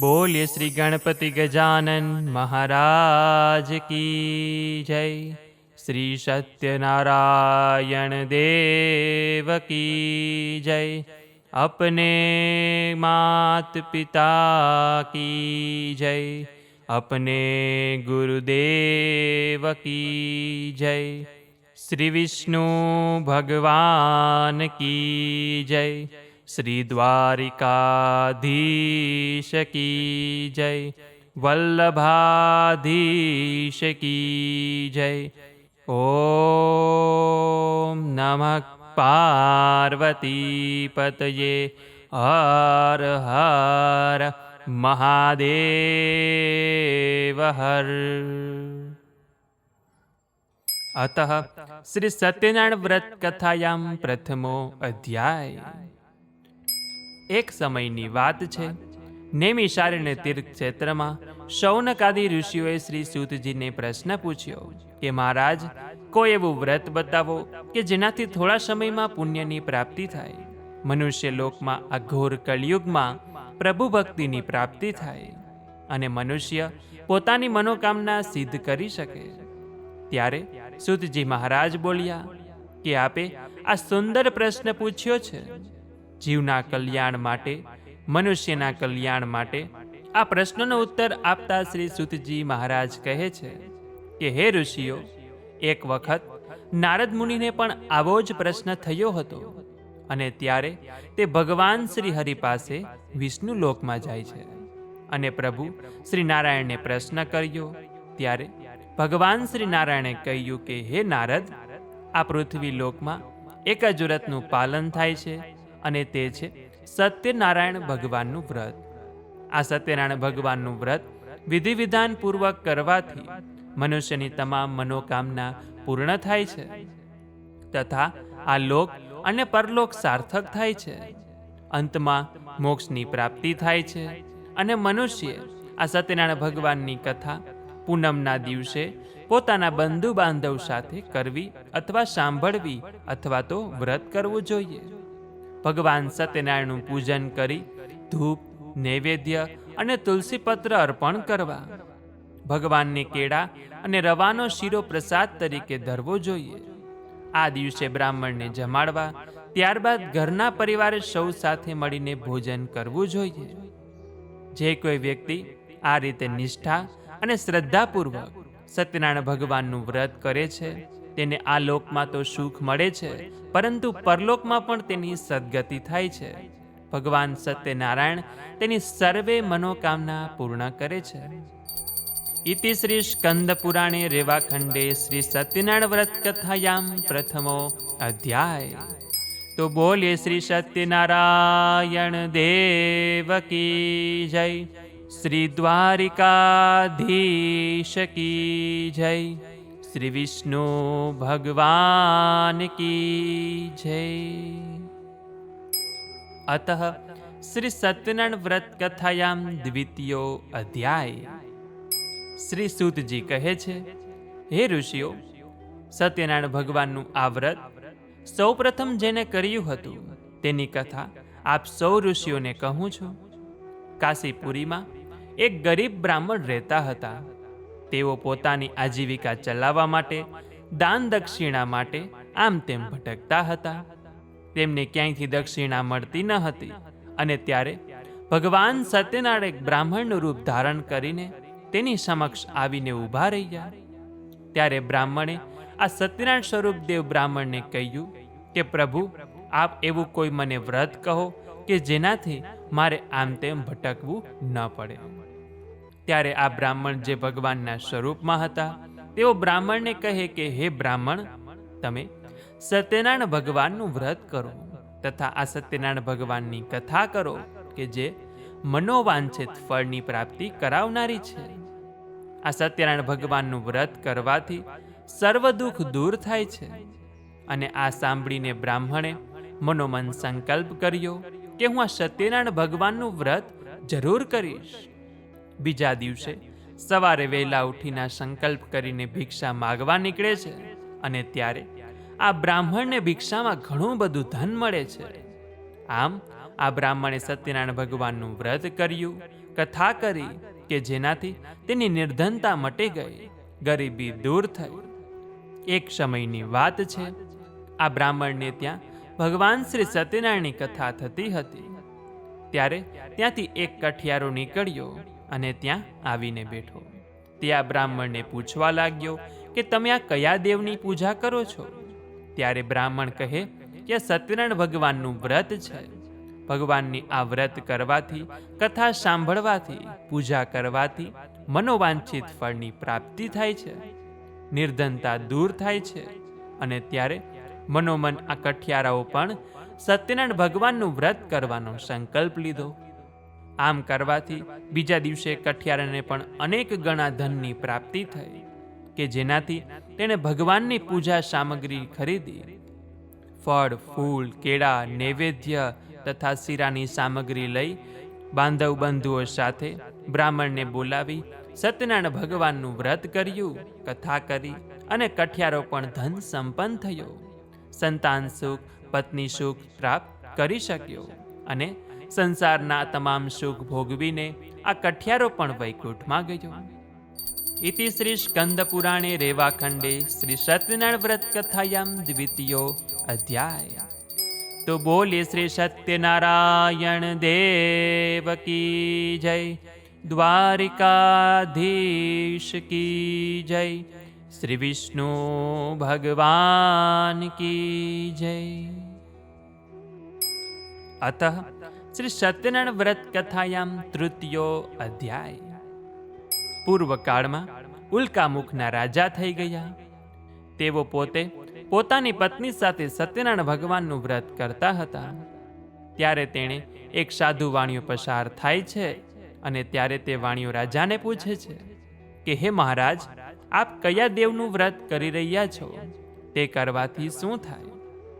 बोले श्री गणपति गजानन महाराज की जय। श्री सत्यनारायण देव की जय। अपने मात पिता की जय। अपने गुरुदेव की जय। श्री विष्णु भगवान की जय। श्री द्वारिकाधीश की जय वल्लभाधीश की जय ओम नमः पार्वती पतये हर हर महादेव हर अतः श्री सत्यनारायण व्रत कथायां प्रथमो અધ્યાય એક સમયની વાત છે. નેમિશારણ્ય તીર્થ ક્ષેત્રમાં શૌનકાદી ઋષિઓએ શ્રી સૂતજીને પ્રશ્ન પૂછ્યો કે, મહારાજ, કોઈ એવું વ્રત બતાવો કે જેનાથી થોડા સમયમાં પુણ્યની પ્રાપ્તિ થાય? મનુષ્ય લોકમાં આ ઘોર કળિયુગમાં પ્રભુ ભક્તિની પ્રાપ્તિ થાય અને મનુષ્ય પોતાની મનોકામના સિદ્ધ કરી શકે. ત્યારે સુતજી મહારાજ બોલ્યા કે, આપે આ સુંદર પ્રશ્ન પૂછ્યો છે. જીવના કલ્યાણ માટે, મનુષ્યના કલ્યાણ માટે આ પ્રશ્નનો ઉત્તર આપતા શ્રી સુતજી મહારાજ કહે છે કે, હે ઋષિઓ, એક વખત નારદ મુનિને પણ આવો જ પ્રશ્ન થયો હતો અને ત્યારે તે ભગવાન શ્રી હરિ પાસે વિષ્ણુ લોકમાં જાય છે. અને પ્રભુ શ્રી નારાયણને પ્રશ્ન કર્યો. ત્યારે ભગવાન શ્રી નારાયણે કહ્યું કે, હે નારદ, આ પૃથ્વી લોકમાં એક જ વ્રતનું પાલન થાય છે. અને તે છે સત્યનારાયણ ભગવાનનું વ્રત. આ સત્યનારાયણ ભગવાનનું વ્રત વિધિ વિધાન પૂર્વક કરવાથી મનુષ્યની તમામ મનોકામના પૂર્ણ થાય છે તથા આ લોક અને પરલોક સાર્થક થાય છે. અંતમાં મોક્ષની પ્રાપ્તિ થાય છે અને મનુષ્ય આ સત્યનારાયણ ભગવાનની કથા પૂનમના દિવસે પોતાના બંધુ બાંધવ સાથે કરવી અથવા સાંભળવી અથવા તો વ્રત કરવું જોઈએ. ભગવાન સત્યનારાયણનું પૂજન કરી ધૂપ, નૈવેદ્ય અને તુલસી પત્ર અર્પણ કરવા. ભગવાનને કેળા અને રવાનો શીરો પ્રસાદ તરીકે ધરવો જોઈએ. આ દિવસે બ્રાહ્મણને જમાડવા, ત્યારબાદ ઘરના પરિવારે સૌ સાથે મળીને ભોજન કરવું જોઈએ. જે કોઈ વ્યક્તિ આ રીતે નિષ્ઠા અને શ્રદ્ધાપૂર્વક સત્યનારાયણ ભગવાનનું વ્રત કરે છે તેને આ લોકમાં તો સુખ મળે છે, પરંતુ પરલોકમાં પણ તેની સદગતિ થાય છે. ભગવાન સત્યનારાયણ તેની સર્વે મનોકામના પૂર્ણ કરે છે. ઇતિ શ્રી સ્કંદ પુરાણે રેવાખંડે શ્રી સત્યનારાયણ વ્રત કથાયામ પ્રથમો અધ્યાય. તો બોલીએ શ્રી સત્યનારાયણ દેવ કી જય, શ્રી દ્વારિકાધીશ કી જય. શ્રી વિષ્ણુ ભગવાન કી જય. અત શ્રી સત્યનારાયણ વ્રત કથાયામ દ્વિતીયો અધ્યાય. શ્રી સૂતજી કહે છે, હે ઋષિઓ, સત્યનારાયણ ભગવાનનું આ વ્રત સૌપ્રથમ જેને કર્યું હતું તેની કથા આપ સૌ ઋષિઓને કહું છું. કાશીપુરીમાં એક ગરીબ બ્રાહ્મણ રહેતા હતા. તેઓ પોતાની આજીવિકા ચલાવવા માટે, દાન દક્ષિણા માટે આમ તેમ ભટકતા હતા. તેમને ક્યાંયથી દક્ષિણા મળતી ન હતી અને ત્યારે ભગવાન સત્યનારાયણ એક બ્રાહ્મણનું રૂપ ધારણ કરીને તેની સમક્ષ આવીને ઊભા રહ્યા. ત્યારે બ્રાહ્મણે આ સત્યનારાયણ સ્વરૂપ દેવ બ્રાહ્મણને કહ્યું કે, પ્રભુ, આપ એવું કોઈ મને વ્રત કહો કે જેનાથી મારે આમ તેમ ભટકવું ન પડે. ત્યારે આ બ્રાહ્મણ જે ભગવાનના સ્વરૂપમાં હતા, તેઓ બ્રાહ્મણને કહે કે, હે બ્રાહ્મણ, તમે સત્યનારાયણ ભગવાનનું વ્રત કરો તથા આ સત્યનારાયણ ભગવાનની કથા કરો કે જે મનોવાંછિત ફળની પ્રાપ્તિ કરાવનારી છે. આ સત્યનારાયણ ભગવાનનું વ્રત કરવાથી સર્વ દુઃખ દૂર થાય છે અને આ સાંભળીને બ્રાહ્મણે મનોમન સંકલ્પ કર્યો કે, હું આ સત્યનારાયણ ભગવાનનું વ્રત જરૂર કરીશ. બીજા દિવસે સવારે વહેલા ઉઠીને સંકલ્પ કરીને ભિક્ષા માગવા નીકળે છે અને ત્યારે આ બ્રાહ્મણને ભિક્ષામાં ઘણું બધું ધન મળે છે. આમ આ બ્રાહ્મણે સત્યનારાયણ ભગવાનનું વ્રત કર્યું, કથા કરી કે જેનાથી તેની નિર્ધનતા મટી ગઈ, ગરીબી દૂર થઈ. એક સમયની વાત છે, આ બ્રાહ્મણને ત્યાં ભગવાન શ્રી સત્યનારાયણની કથા થતી હતી. ત્યારે ત્યાંથી એક કઠિયારો નીકળ્યો અને ત્યાં આવીને બેઠો. તે આ બ્રાહ્મણને પૂછવા લાગ્યો કે તમે આ કયા દેવની પૂજા કરો છો? ત્યારે બ્રાહ્મણ કહે કે સત્યનારાયણ ભગવાનનું વ્રત છે. ભગવાનની આ વ્રત કરવાથી, કથા સાંભળવાથી, પૂજા કરવાથી મનોવાંછિત ફળની પ્રાપ્તિ થાય છે. નિર્ધનતા દૂર થાય છે. અને ત્યારે મનોમન આ કઠિયારાઓ પણ સત્યનારાયણ ભગવાનનું વ્રત કરવાનો સંકલ્પ લીધો. આમ કરવાથી બીજા દિવસે કઠિયારને પણ અનેક ગણા ધનની પ્રાપ્તિ થઈ, કે જેનાથી તેણે ભગવાનની પૂજા સામગ્રી ખરીદી. ફળ, ફૂલ, કેળા, નૈવેદ્ય તથા શીરાની સામગ્રી લઈ બાંધવ બંધુઓ સાથે બ્રાહ્મણને બોલાવી સત્યનારાયણ ભગવાનનું વ્રત કર્યું, કથા કરી અને કઠિયારો પણ ધન સંપન્ન થયો. સંતાન સુખ, પત્ની સુખ પ્રાપ્ત કરી શક્યો અને સંસારના તમામ સુખ ભોગવીને આ કઠિયારો પણ વૈકુંઠમાં ગયો ઇતિ શ્રી સ્કંદ પુરાણે રેવાખંડે શ્રી સત્યનારાયણ વ્રત કથાયામ દ્વિતીયો અધ્યાય. તો બોલે શ્રી સત્યનારાયણ દેવ કી જય, દ્વારિકાધીશ કી જય, શ્રી વિષ્ણુ ભગવાન કી જય. અતઃ શ્રી સત્યનારાયણ વ્રત કથાયામ તૃતીયો અધ્યાય. પૂર્વકાળમાં ઉલ્કામુખના રાજા થઈ ગયા. તેઓ પોતે પોતાની પત્ની સાથે સત્યનારાયણ ભગવાનનું વ્રત કરતા હતા. ત્યારે તેણે એક સાધુ વાણીઓ પસાર થાય છે અને ત્યારે તે વાણીઓ રાજાને પૂછે છે કે, હે મહારાજ, આપ કયા દેવનું વ્રત કરી રહ્યા છો? તે કરવાથી શું થાય?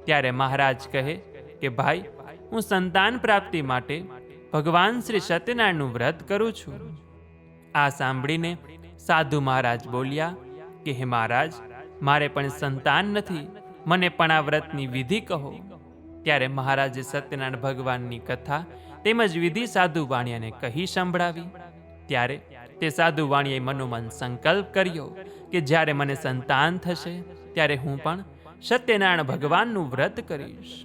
ત્યારે મહારાજ કહે કે, ભાઈ હું સંતાન પ્રાપ્તિ માટે ભગવાન શ્રી સત્યનારાયણનું વ્રત કરું છું. આ સાંભળીને સાધુ મહારાજ બોલ્યા કે, હે મહારાજ, મારે પણ સંતાન નથી. મને પણ આ વ્રતની વિધિ કહો. ત્યારે મહારાજે સત્યનારાયણ ભગવાનની કથા તેમજ વિધિ સાધુ વાણિયાને કહી સંભળાવી. ત્યારે તે સાધુ વાણિયાએ મનોમન સંકલ્પ કર્યો કે, જ્યારે મને સંતાન થશે, ત્યારે હું પણ સત્યનારાયણ ભગવાનનું વ્રત કરીશ.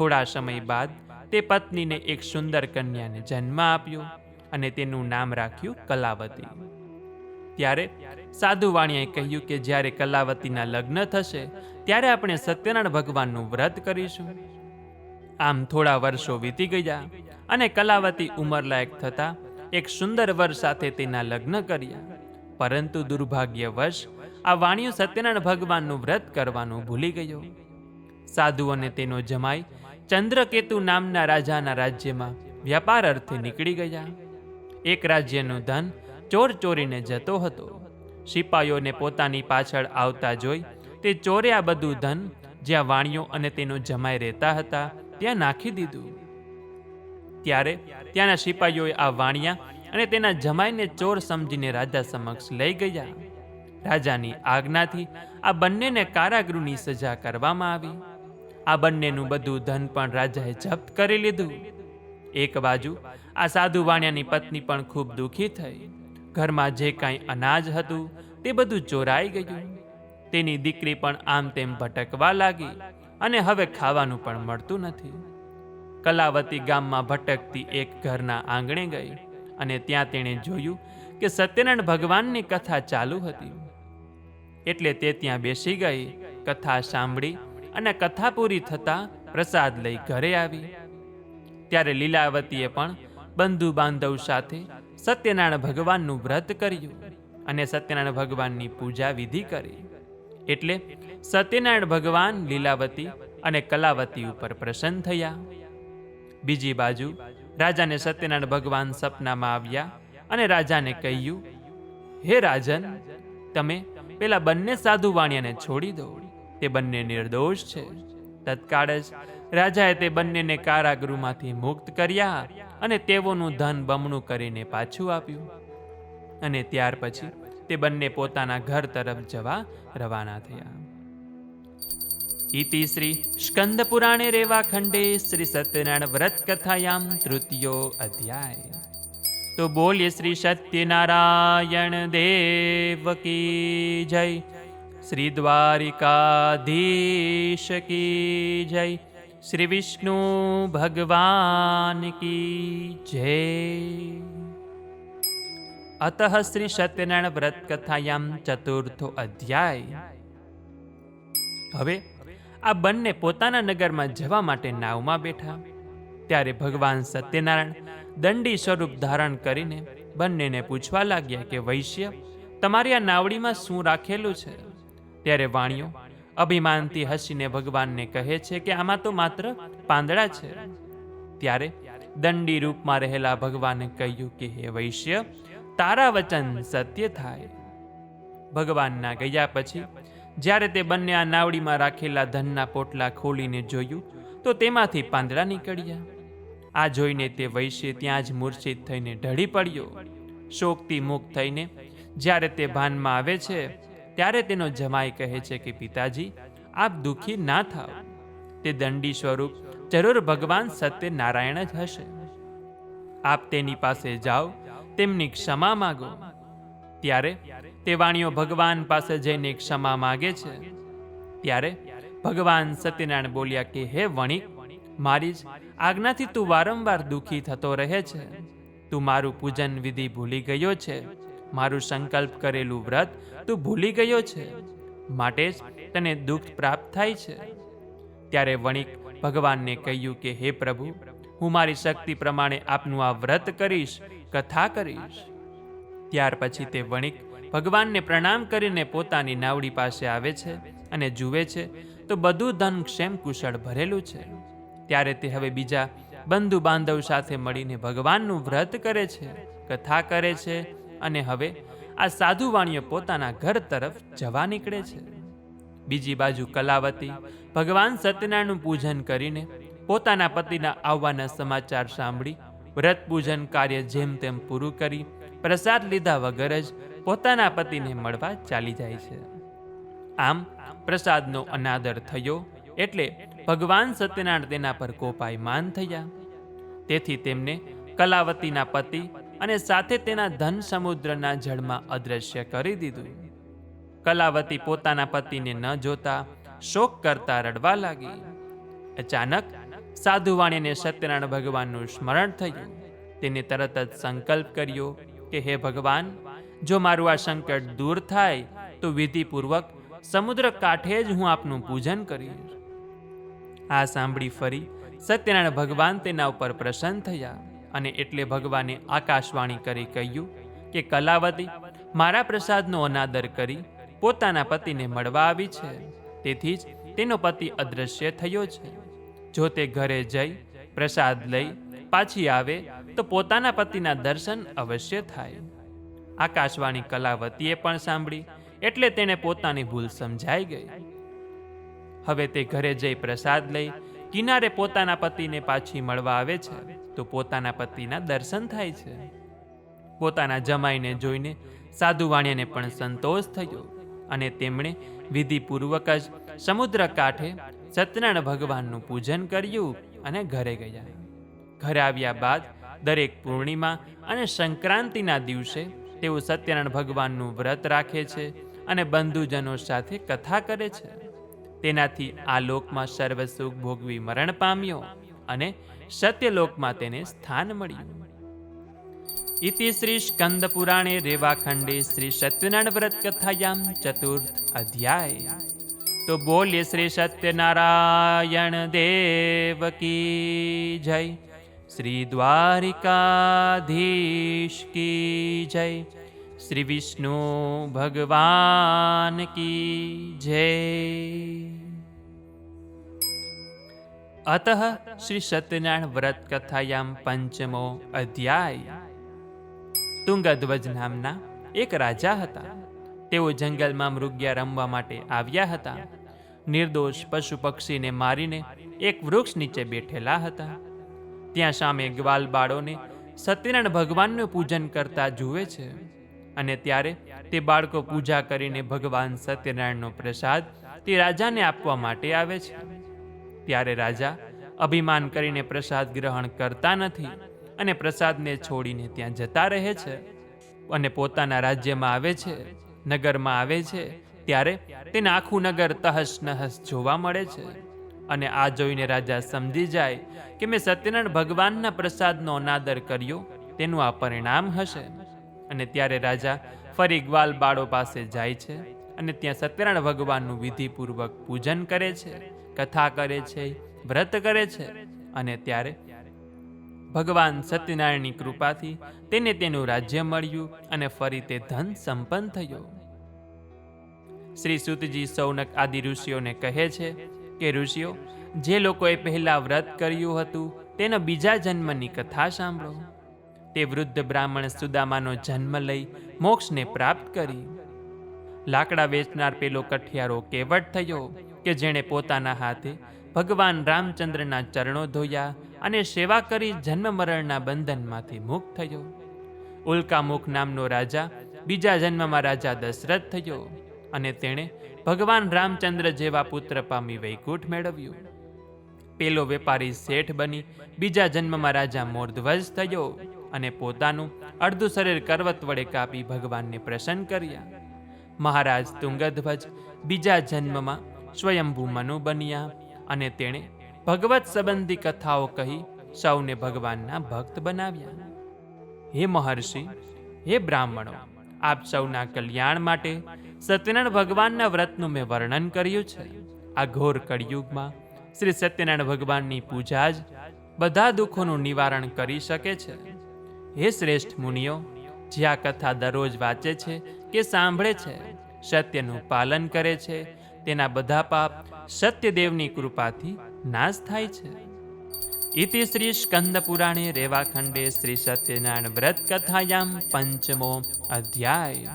થોડા સમય બાદ તે પત્નીને એક સુંદર કન્યાને જન્મ આપ્યો અને તેનું નામ રાખ્યું કલાવતી. ત્યારે સાધુ વાણિયાએ કહ્યું કે જ્યારે કલાવતીના લગ્ન થશે, ત્યારે આપણે સત્યનારાયણ ભગવાનનું વ્રત કરીશું. આમ થોડા વર્ષો વીતી ગયા અને કલાવતી ઉંમરલાયક થતા એક સુંદર વર સાથે તેના લગ્ન કર્યા. પરંતુ દુર્ભાગ્યવશ, આ વાણીઓ સત્યનારાયણ ભગવાનનું વ્રત કરવાનું ભૂલી ગયો. સાધુ અને તેનો જમાઈ ચંદ્રકેતુ નામના રાજાના રાજ્યમાં વ્યાપાર અર્થે નીકળી ગયા. એક રાજ્યનું ધન ચોર ચોરીને જતો હતો. સિપાઈઓને પોતાની પાછળ આવતા જોઈ તે ચોરે આ બધું ધન જ્યાં વાણિયો અને તેનો જમાઈ રહેતા હતા, ત્યાં નાખી દીધું. ત્યારે ત્યાંના સિપાઈઓએ આ વાણિયા અને તેના જમાઈને ચોર સમજીને રાજા સમક્ષ લઈ ગયા. રાજાની આજ્ઞાથી આ બંનેને કારાગૃહની સજા કરવામાં આવી. આ બંનેનું બધું ધન પણ રાજાએ જપ્ત કરી લીધું. એક બાજુ આ સાધુ વાણિયાની પત્ની પણ ખૂબ દુઃખી થઈ. ઘરમાં જે કાંઈ અનાજ હતું તે બધું ચોરાઈ ગયું. તેની દીકરી પણ આમ તેમ ભટકવા લાગી અને હવે ખાવાનું પણ મળતું નથી. કલાવતી ગામમાં ભટકતી એક ઘરના આંગણે ગઈ અને ત્યાં તેણે જોયું કે સત્યનારાયણ ભગવાનની કથા ચાલુ હતી. એટલે તે ત્યાં બેસી ગઈ, કથા સાંભળી અને કથા પૂરી થતાં પ્રસાદ લઈ ઘરે આવી. ત્યારે લીલાવતીએ પણ બંધુ બાંધવ સાથે સત્યનારાયણ ભગવાનનું વ્રત કર્યું અને સત્યનારાયણ ભગવાનની પૂજા વિધિ કરી. એટલે સત્યનારાયણ ભગવાન લીલાવતી અને કલાવતી ઉપર પ્રસન્ન થયા. બીજી બાજુ રાજાને સત્યનારાયણ ભગવાન સપનામાં આવ્યા અને રાજાને કહ્યું, હે રાજન, તમે પેલા બંને સાધુ વાણિયાને છોડી દો. તે બંને નિર્દોષ છે. તત્કાળ જ રાજાએ તે બંનેને કારાગૃહમાંથી મુક્ત કર્યા અને તેઓનું ધન બમણું કરીને પાછું આપ્યું. અને ત્યાર પછી તે બંને પોતાના ઘર તરફ જવા રવાના થયા. ઇતિ શ્રી સ્કંદ પુરાણે રેવા ખંડે શ્રી સત્યનારાયણ વ્રત કથાયામ તૃતીયો અધ્યાય. તો તો બોલીએ શ્રી સત્યનારાયણ દેવ કી જય. શ્રી દ્વારિકાધીશ કી જય શ્રી વિષ્ણુ ભગવાન કી જય અતઃ શ્રી સત્યનારાયણ વ્રત કથાયામ ચતુર્થો અધ્યાય હવે આ બંને પોતાના નગરમાં જવા માટે નાવમાં બેઠા। ત્યારે ભગવાન સત્યનારાયણ દંડી સ્વરૂપ ધારણ કરીને બંનેને પૂછવા લાગ્યા કે વૈશ્ય, તમારી આ નાવડીમાં શું રાખેલું છે? ત્યારે વાણીઓ, અભિમાનથી હસીને ભગવાનને કહે છે કે આમાં તો માત્ર પાંદડા છે. ત્યારે દંડી રૂપમાં રહેલા ભગવાને કહ્યું કે, હે વૈશ્ય, તારા વચન સત્ય થાય. ભગવાનના ગયા પછી, જ્યારે તે બંને આ નાવડીમાં રાખેલા ધનના પોટલા ખોલીને જોયું, તો તેમાંથી પાંદડા નીકળ્યા. આ જોઈને તે વૈશ્ય ત્યાં જ મૂર્છિત થઈને ઢળી પડ્યો. શોકથી મુક્ત થઈને જ્યારે તે ભાનમાં આવે છે ત્યારે તેનો જમાઈ કહે છે કે, પિતાજી, આપ દુઃખી ના થાઓ. તે દંડી સ્વરૂપ જરૂર ભગવાન સત્યનારાયણ જ હશે. આપ તેની પાસે જાઓ, તેમની ક્ષમા માગો. ત્યારે તે વાણીઓ ભગવાન પાસે જઈને ક્ષમા માગે છે. ત્યારે ભગવાન સત્યનારાયણ બોલ્યા કે, હે વણિક, મારી જ આજ્ઞાથી તું વારંવાર દુઃખી થતો રહે છે. તું મારું પૂજન વિધિ ભૂલી ગયો છે. મારું સંકલ્પ કરેલું વ્રત તું ભૂલી ગયો છે? માટે જ તને દુઃખ પ્રાપ્ત થાય છે? ત્યારે વણિક ભગવાનને કહ્યું કે, હે પ્રભુ, હું મારી શક્તિ પ્રમાણે આપનું આ વ્રત કરીશ, કથા કરીશ. ત્યાર પછી તે વણિક ભગવાનને પ્રણામ કરીને પોતાની નાવડી પાસે આવે છે અને જુએ છે તો બધું ધન ક્ષેમ કુશળ ભરેલું છે. ત્યારે તે હવે બીજા બંધુ બાંધવ સાથે મળીને ભગવાનનું વ્રત કરે છે, કથા કરે છે અને હવે આ સાધુ વાણીઓ પોતાના ઘર તરફ જવા નીકળે છે. બીજી બાજુ કલાવતી ભગવાન સત્યનારાયણનું પૂજન કરીને પોતાના પતિના આવવાના સમાચાર સાંભળી, વ્રત પૂજન કાર્ય જેમ તેમ પૂરું કરી, પ્રસાદ લીધા વગર જ પોતાના પતિને મળવા ચાલી જાય છે. આમ પ્રસાદનો અનાદર થયો એટલે ભગવાન સત્યનારાયણ તેના પર કોપાયમાન થયા. તેથી તેમને કલાવતીના પતિ અને સાથે તેના ધન સમુદ્રના જળમાં અદ્રશ્ય કરી દીધું. કલાવતી પોતાના પતિને ન જોતા શોક કરતા રડવા લાગી. અચાનક સાધુવાણીને સત્યનારાયણ ભગવાનનું સ્મરણ થયું. તેને તરત જ સંકલ્પ કર્યો કે, હે ભગવાન, જો મારું આ સંકટ દૂર થાય, તો વિધિપૂર્વક સમુદ્ર કાંઠે જ હું આપનું પૂજન કરીશ. આ સાંભળી ફરી સત્યનારાયણ ભગવાન તેના ઉપર પ્રસન્ન થયા. અને એટલે ભગવાને આકાશવાણી કરી કહ્યું કે, કલાવતી, મારા પ્રસાદનો અનાદર કરી પોતાના પતિને મળવા આવી છે. તેથી જ તેનો પતિ અદૃશ્ય થયો છે. જો તે ઘરે જઈ પ્રસાદ લઈ પાછી આવે, તો પોતાના પતિના દર્શન અવશ્ય થાય. આકાશવાણી કલાવતીએ પણ સાંભળી, એટલે તેણે પોતાની ભૂલ સમજાઈ ગઈ. હવે તે ઘરે જઈ પ્રસાદ લઈ કિનારે પોતાના પતિને પાછી મળવા આવે છે. તો પોતાના પતિના દર્શન થાય છે. પોતાના જમાઈને જોઈને સાધુવાણીને પણ સંતોષ થયો અને તેમણે વિધિપૂર્વક જ સમુદ્ર કાંઠે સત્યનારાયણ ભગવાનનું પૂજન કર્યું અને ઘરે ગયા. ઘરે આવ્યા બાદ દરેક પૂર્ણિમા અને સંક્રાંતિના દિવસે તેઓ સત્યનારાયણ ભગવાનનું વ્રત રાખે છે અને બંધુજનો સાથે કથા કરે છે. તેનાથી આ લોકમાં સર્વ સુખ ભોગવી મરણ પામ્યો અને સત્યલોકમાં તેને સ્થાન મળ્યું. ઇતિ શ્રી સ્કંદ પુરાણે રેવાખંડે શ્રી સત્યનારાયણ વ્રત કથાયામ ચતુર્થ અધ્યાય. તો બોલીએ શ્રી સત્યનારાયણ દેવ કી જય. શ્રી દ્વારિકાધીશ કી જય. શ્રી વિષ્ણુ ભગવાન કી જય. અતઃ શ્રી સત્યનારાયણ વ્રત કથાયામ પંચમો અધ્યાય તુંગધ્વજ નામના એક રાજા હતા। તેઓ જંગલમાં મૃગ્યા રમવા માટે આવ્યા હતા। નિર્દોષ પશુ પક્ષીને મારીને એક વૃક્ષ નીચે બેઠેલા હતા। ત્યાં સામે ગ્વાલ બાળોને સત્યનારાયણ ભગવાનનું પૂજન કરતા જુએ છે અને ત્યારે તે બાળકો પૂજા કરીને ભગવાન સત્યનારાયણનો પ્રસાદ તે રાજાને આપવા માટે આવે છે। ત્યારે રાજા અભિમાન કરીને પ્રસાદ ગ્રહણ કરતા નથી અને પ્રસાદને છોડીને ત્યાં જતા રહે છે અને પોતાના રાજ્યમાં આવે છે, નગરમાં આવે છે, ત્યારે તેને આખું નગર તહસ નહસ જોવા મળે છે. અને આ જોઈને રાજા સમજી જાય કે મેં સત્યનારાયણ ભગવાનના પ્રસાદનો અનાદર કર્યો, તેનું આ પરિણામ હશે. અને ત્યારે રાજા ફરી ગ્વાલ બાળો પાસે જાય છે અને ત્યાં સત્યનારાયણ ભગવાનનું વિધિપૂર્વક પૂજન કરે છે. કથા કરે છે, વ્રત કરે છે અને ત્યારે ભગવાન સત્યનારાયણની કૃપાથી તેને તેનું રાજ્ય મળ્યું અને ફરી તે ધન સંપન્ન થયો. શ્રી સુતજી સૌનક આદિ ઋષિઓને કહે છે કે, ઋષિઓ, જે લોકોએ પહેલા વ્રત કર્યું હતું, તેના બીજા જન્મની કથા સાંભળો. તે વૃદ્ધ બ્રાહ્મણ સુદામાનો જન્મ લઈ મોક્ષને પ્રાપ્ત કરી. લાકડા વેચનાર પેલો કઠિયારો કેવટ થયો. કે જેણે પોતાના હાથે ભગવાન રામચંદ્રના ચરણો ધોયા અને સેવા કરી જન્મ મરણના બંધનમાંથી મુક્ત થયો. ઉલ્કામુખ નામનો રાજા બીજા જન્મમાં રાજા દશરથ થયો અને તેણે ભગવાન રામચંદ્ર જેવા પુત્ર પામી વૈકુંઠ મેળવ્યું. પેલો વેપારી શેઠ બની બીજા જન્મમાં રાજા મોરધ્વજ થયો અને પોતાનું અડધું શરીર કરવત વડે કાપી ભગવાનને પ્રસન્ન કર્યા. મહારાજ તુંગધ્વજ બીજા જન્મમાં સ્વયંભૂ મનુ બન્યા અને તેણે ભગવત સંબંધી કથાઓ કહી સૌને ભગવાનના ભક્ત બનાવ્યા. હે મહર્ષિ, હે બ્રાહ્મણો, આપ સૌના કલ્યાણ માટે સત્યનારાયણ ભગવાનના વ્રતનું મેં વર્ણન કર્યું છે. આ ઘોર કળિયુગમાં શ્રી સત્યનારાયણ ભગવાનની પૂજા જ બધા દુઃખોનું નિવારણ કરી શકે છે. હે શ્રેષ્ઠ મુનિઓ, જે આ કથા દરરોજ વાંચે છે કે સાંભળે છે, સત્યનું પાલન કરે છે તેના બધા પાપ સત્યદેવની કૃપાથી નાશ થાય છે. ઇતિ શ્રી સ્કંદ પુરાણે રેવાખંડે શ્રી સત્યનારાયણ વ્રત કથાયામ પંચમો અધ્યાય.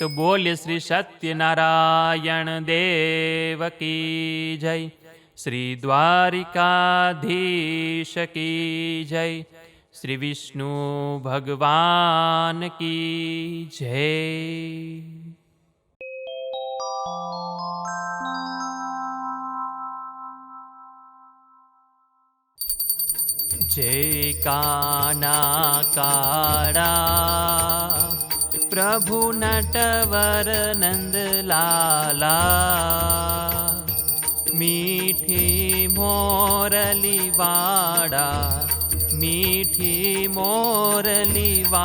તો બોલ્ય શ્રી સત્યનારાયણ દેવ કી જય. શ્રી દ્વારિકાધીશ કી જય. શ્રી વિષ્ણુ ભગવાન કી જય. श कानाडा प्रभु नटवरनन्द मीठ मोरलिवाडा मीठ मोरलिवाडा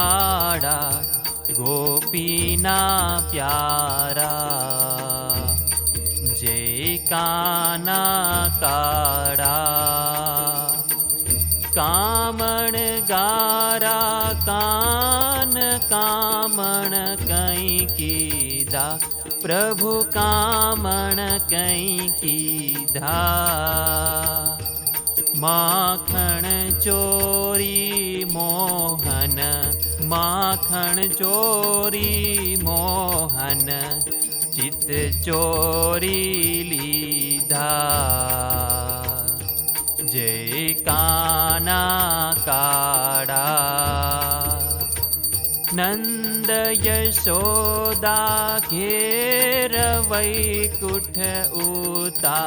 गोपीना प्यकाडा कामण गारा कान कामण कै प्रभु कामण कै कीधा माण चोरि मोहन माखण चोरी मोहन चित चोरी लीधा जय का नाडा नन्द यशोदा घेरवै कुठ उता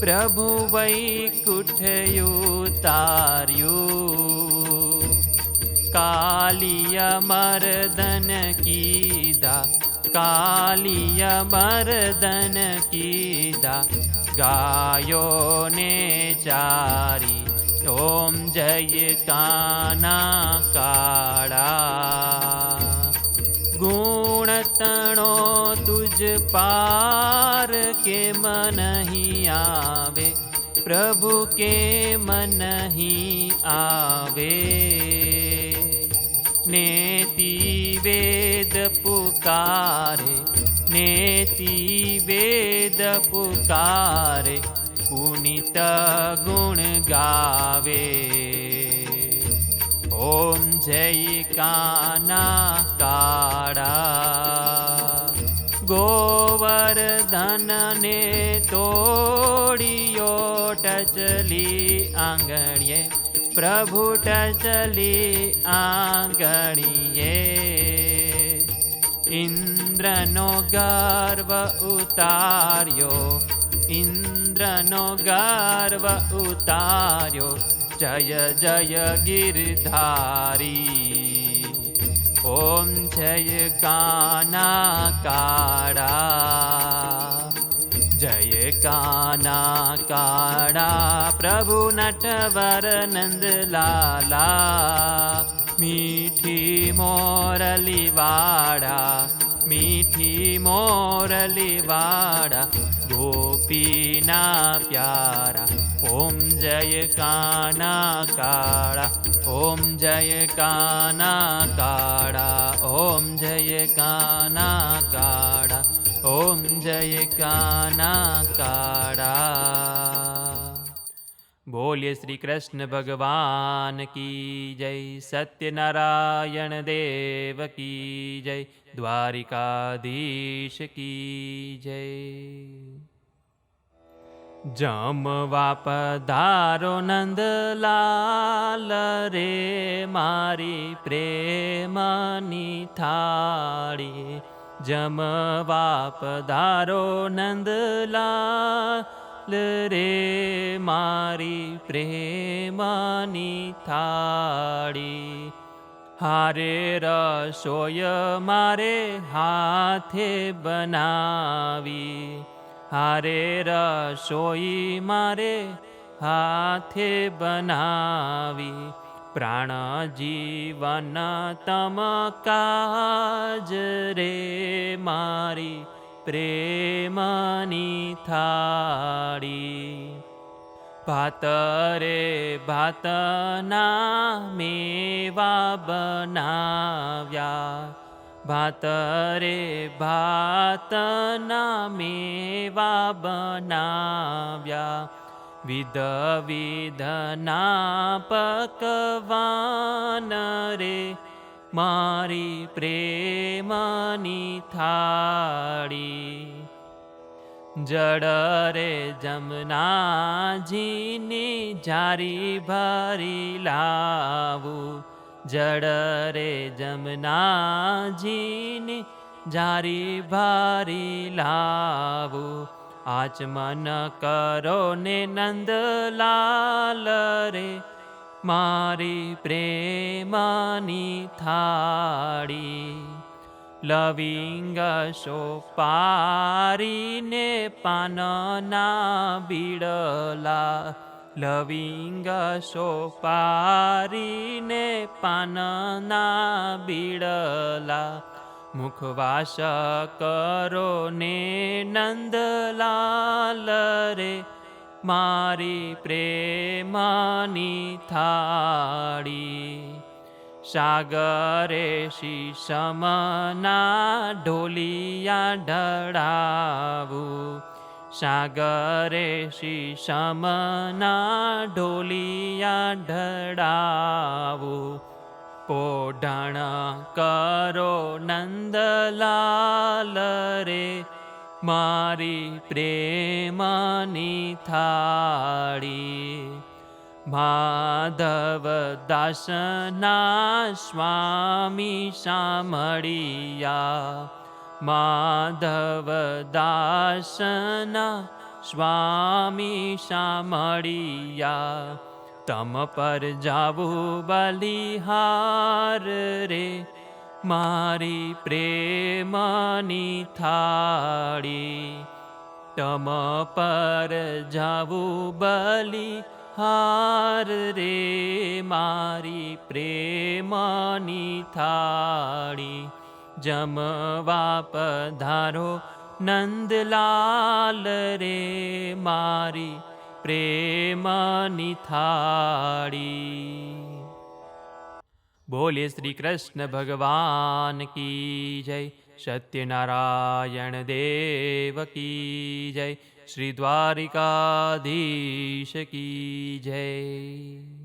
प्रभुवै कुठ उतारु कीदा कालियमर्दन कीदा। गायो नेचारी ॐ जय काना काळा। गुणतणो तुज पार के मनहि आवे प्रभु के मनहि आवे। नेति वेद पुकारे नेति वेद पुकारे पु गुण गावे। ॐ जय कानाकारा गोवर धनने तोडियो टचली आङ्गळ्ये प्रभु टचली आङ्गणिये इन्द्रनो गर्व उतार्यो। इन्द्र नो गर्व उतार्यो। जय जय गिरधारी। ॐ जय काना काडा जय काना काडा प्रभु नटवर नन्दलाला मीठी मोरलिवाडा। मीठी मोरलिवाडा। गोपीना प्यारा। ॐ जय काना कानाका ॐ जय काना कानाकाडा ॐ जय काना कानाकाडा ॐ जय काना कानाकाडा बोले श्रीकृष्ण भगवान् की जय सत्यनारायण देव की जय द्वारिकाधीश की जय। जवापदारो नन्दला ले मा प्रे मानि थामवापदारो नन्दला लि प्रे मारे हाथे बनावी। થાળી જમવા પધારો નંદલાલ રે મારી પ્રેમની થાળી હારે રસોય મારે હાથે બનાવી હારે રસોઈ મારે હાથે બનાવી પ્રાણ જીવન તમ કાજ રે મારી પ્રેમની થાળી ભાત રે ભાતના મેવા બનાવ્યા ભાત રે ભાતના મેવા બનાવ્યા. વિધ વિધના પકવાન રે મારી પ્રેમની થાળી. જડ રે જમનાજીની જારી ભરી લાવું. જડ રે જમનાજીની જારી ભારી લાવું. આચમન કરો ને નંદલાલ રે, મારી પ્રેમની થાળી. લવિંગ સોપારીને પાનના બીડલા લવિંગ સોપારીને પાનના બીડલા મુખવાસ કરો ને નંદલાલ રે, મારી પ્રેમની થાળી. સાગરે શીશમના ઢોલિયા ઢળાવું. સાગરે શીશમના ઢોલિયા ઢળાવું પોઢણ કરો નંદલાલ રે, મારી પ્રેમની થાળી. માધવ દાસના સ્વામી સામળિયા माधव दासना स्वामी पर तमपरलि बलिहार रे मारी मा प्रे मी थाी तमपरी हार रे मारी प्रेमनि थाडी જમવા પધારો નંદલાલ રે મારી પ્રેમની થાળી. બોલે શ્રી કૃષ્ણ ભગવાન કી જય, સત્યનારાયણ દેવ કી જય, શ્રી દ્વારિકાધીશ કી જય.